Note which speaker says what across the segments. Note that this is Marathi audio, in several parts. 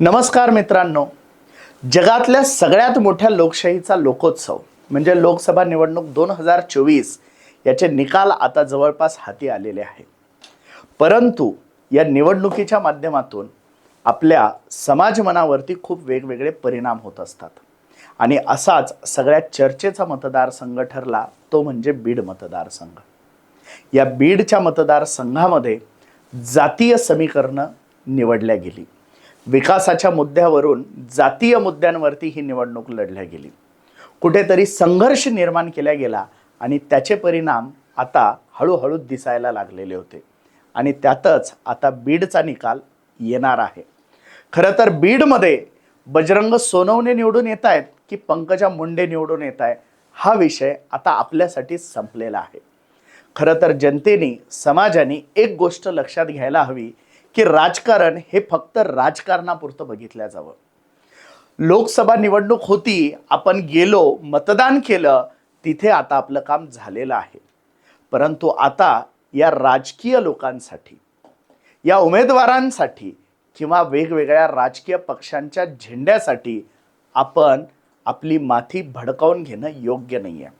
Speaker 1: नमस्कार मित्रांनो. जगातल्या सगळ्यात मोठ्या लोकशाहीचा लोकोत्सव म्हणजे लोकसभा निवडणूक दोन हजार चोवीस याचे निकाल आता जवळपास हाती आलेले आहे परंतु या निवडणुकीच्या माध्यमातून आपल्या समाज मनावरती खूप वेगवेगळे परिणाम होत असतात. आणि असाच सगळ्यात चर्चेचा मतदारसंघ ठरला तो म्हणजे बीड मतदारसंघ. या बीडच्या मतदारसंघामध्ये जातीय समीकरणं निवडल्या गेली. विकासाच्या मुद्द्यावरून जातीय मुद्द्यांवरती ही निवडणूक लढल्या गेली. कुठेतरी संघर्ष निर्माण केला गेला आणि त्याचे परिणाम आता हळूहळू दिसायला लागलेले होते. आणि त्यातच आता बीडचा निकाल येणार आहे. खरं तर बीडमध्ये बजरंग सोनवणे निवडून येत आहेत की पंकजा मुंडे निवडून येत आहे हा विषय आता आपल्यासाठी संपलेला आहे. खरं तर जनतेने समाजाने एक गोष्ट लक्षात घ्यायला हवी की राजकारण हे फक्त राजकारणापुरतं बघितलं जावं लोकसभा निवडणूक होती आपण गेलो मतदान केलं तिथे आता आपलं काम झालेलं आहे. परंतु आता या राजकीय लोकांसाठी या उमेदवारांसाठी किंवा वेगवेगळ्या राजकीय पक्षांच्या झेंड्यासाठी आपण आपली माथी भडकावून घेणं योग्य नाही आहे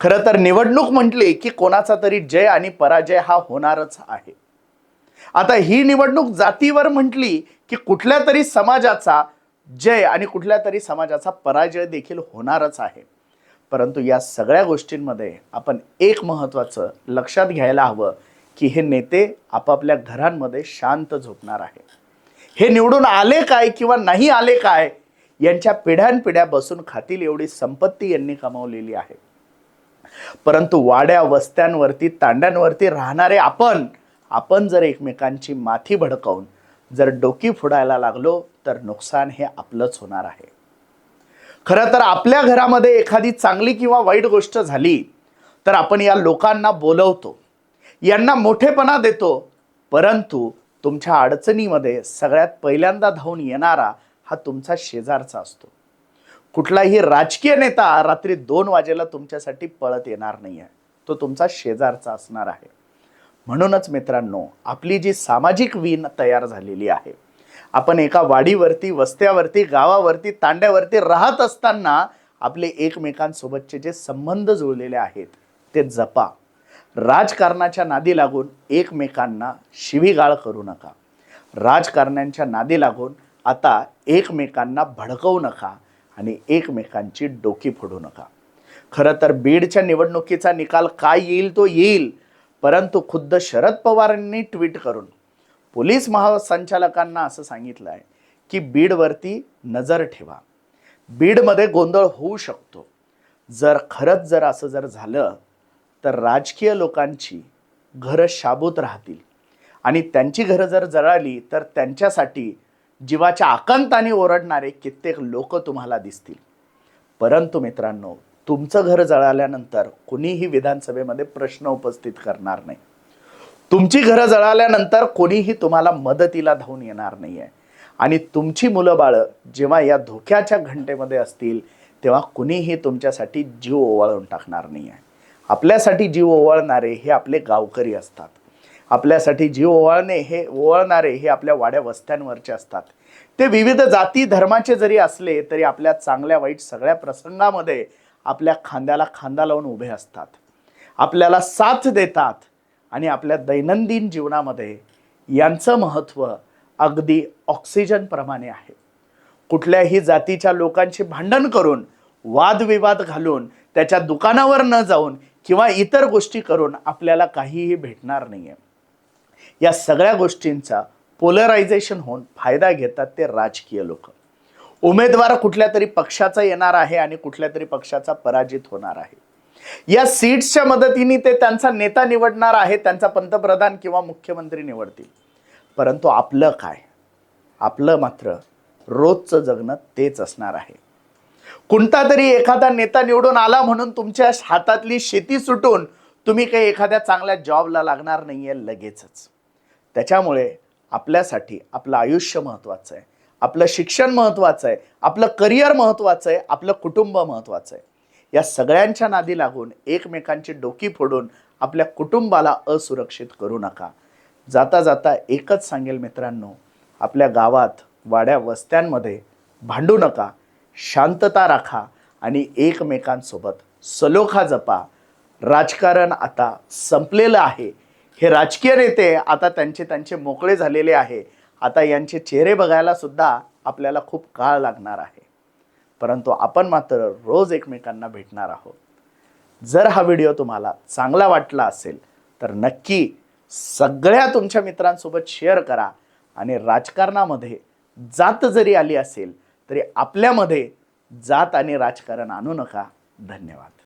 Speaker 1: खरं तर निवडणूक म्हटली की कोणाचा तरी जय आणि पराजय हा होणारच आहे. आता ही निवडणूक जातीवर म्हटली की कुठल्या तरी समाजाचा जय आणि कुठल्या तरी समाजाचा पराजय देखील होणारच आहे. परंतु या सगळ्या गोष्टींमध्ये आपण एक महत्त्वाचं लक्षात घ्यायला हवं की हे नेते आपापल्या घरांमध्ये शांत झोपणार आहे हे निवडून आले काय किंवा नाही आले काय यांच्या पिढ्यानपिढ्या बसून खातील एवढी संपत्ती यांनी कमावलेली आहे. परंतु वाड्या वस्त्यांवरती तांड्यांवरती राहणारे आपण आपण जर एकमेकांची माथी भडकावून जर डोकी फोडायला लागलो तर नुकसान हे आपलंच होणार आहे. खरं तर आपल्या घरामध्ये एखादी चांगली किंवा वाईट गोष्ट झाली तर आपण या लोकांना बोलवतो. यांना मोठेपणा देतो परंतु तुमच्या अडचणीमध्ये सगळ्यात पहिल्यांदा धावून येणारा हा तुमचा शेजारचा असतो. कुठलाही राजकीय नेता रात्री दोन वाजेला तुमच्यासाठी पळत येणार नाही आहे तो तुमचा शेजारचा असणार आहे. म्हणूनच मित्रांनो आपली जी सामाजिक वीण तयार झालेली आहे आपण एका वाडीवरती वस्त्यावरती गावावरती तांड्यावरती राहत असताना आपले एकमेकांसोबतचे जे संबंध जुळलेले आहेत ते जपा. राजकारणाच्या नादी लागून एकमेकांना शिवीगाळ करू नका. राजकारण्यांच्या नादी लागून आता एकमेकांना भडकवू नका आणि एकमेकांची डोकी फोडू नका. खरं तर बीडच्या निवडणुकीचा निकाल काय येईल तो येईल परंतु खुद्द शरद पवारांनी ट्विट करून पोलीस महासंचालकांना असं सांगितलं आहे की बीडवरती नजर ठेवा. बीडमध्ये गोंधळ होऊ शकतो. जर खरंच जर असं जर झालं तर राजकीय लोकांची घरं शाबूत राहतील. आणि त्यांची घरं जर जळाली तर त्यांच्यासाठी जीवाच्या आकांताने ओरडणारे कित्येक लोक तुम्हाला दिसतील. परंतु मित्रांनो तुमचं घर जळाल्यानंतर कुणीही विधानसभेमध्ये प्रश्न उपस्थित करणार नाही. तुमची घरं जळाल्यानंतर कोणीही तुम्हाला मदतीला धावून येणार नाही आहे आणि तुमची मुलं बाळं जेव्हा या धोक्याच्या घंटेमध्ये असतील तेव्हा कुणीही तुमच्यासाठी जीव ओवाळून टाकणार नाही आहे आपल्यासाठी जीव ओवाळणारे हे आपले गावकरी असतात. आपल्यासाठी जीव ओवाळणे हे ओवाळणारे हे आपल्या वाड्या वस्त्यांवरचे असतात. ते विविध जाती धर्माचे जरी असले तरी आपल्या चांगल्या वाईट सगळ्या प्रसंगामध्ये आपल्या खांद्याला खांदा लावून उभे असतात. आपल्याला साथ देतात आणि आपल्या दैनंदिन जीवनामध्ये यांचं महत्त्व अगदी ऑक्सिजनप्रमाणे आहे. कुठल्याही जातीच्या लोकांशी भांडण करून वादविवाद घालून त्याच्या दुकानावर न जाऊन किंवा इतर गोष्टी करून आपल्याला काहीही भेटणार नाही आहे या सगळ्या गोष्टींचा पोलरायझेशन होऊन फायदा घेतात ते राजकीय लोक. उमेदवार कुठल्या तरी पक्षाचा येणार आहे आणि कुठल्या तरी पक्षाचा पराजित होणार आहे. या सीट्सच्या मदतीने ते त्यांचा नेता निवडणार आहे त्यांचा पंतप्रधान किंवा मुख्यमंत्री निवडतील. परंतु आपलं काय? आपलं मात्र रोजचं जगणं तेच असणार आहे. कोणता तरी एखादा नेता निवडून आला म्हणून तुमच्या हातातली शेती सुटून तुम्ही काही एखाद्या चांगल्या जॉबला लागणार नाही आहे लगेचच. त्याच्यामुळे आपल्यासाठी आपलं आयुष्य महत्त्वाचं आहे. आपलं शिक्षण महत्त्वाचं आहे आपलं करिअर महत्त्वाचं आहे आपलं कुटुंब महत्त्वाचं आहे. या सगळ्यांच्या नादी लागून एकमेकांची डोकी फोडून आपल्या कुटुंबाला असुरक्षित करू नका. जाता जाता एकच सांगेल मित्रांनो आपल्या गावात वाड्या वस्त्यांमध्ये भांडू नका शांतता राखा आणि एकमेकांसोबत सलोखा जपा. राजकारण आता संपलेलं आहे. हे राजकीय नेते आता त्यांचे त्यांचे मोकळे झालेले आहे. आता यांचे चेहरे बघायला सुद्धा आपल्याला खूप काळ लागणार आहे. परंतु आपण मात्र रोज एकमेकांना भेटणार आहोत. जर हा व्हिडिओ तुम्हाला चांगला वाटला असेल तर नक्की सगळ्या तुमच्या मित्रांसोबत शेअर करा आणि राजकारणामध्ये जात जरी आली असेल तरी आपल्यामध्ये जात आणि राजकारण आणू नका. धन्यवाद.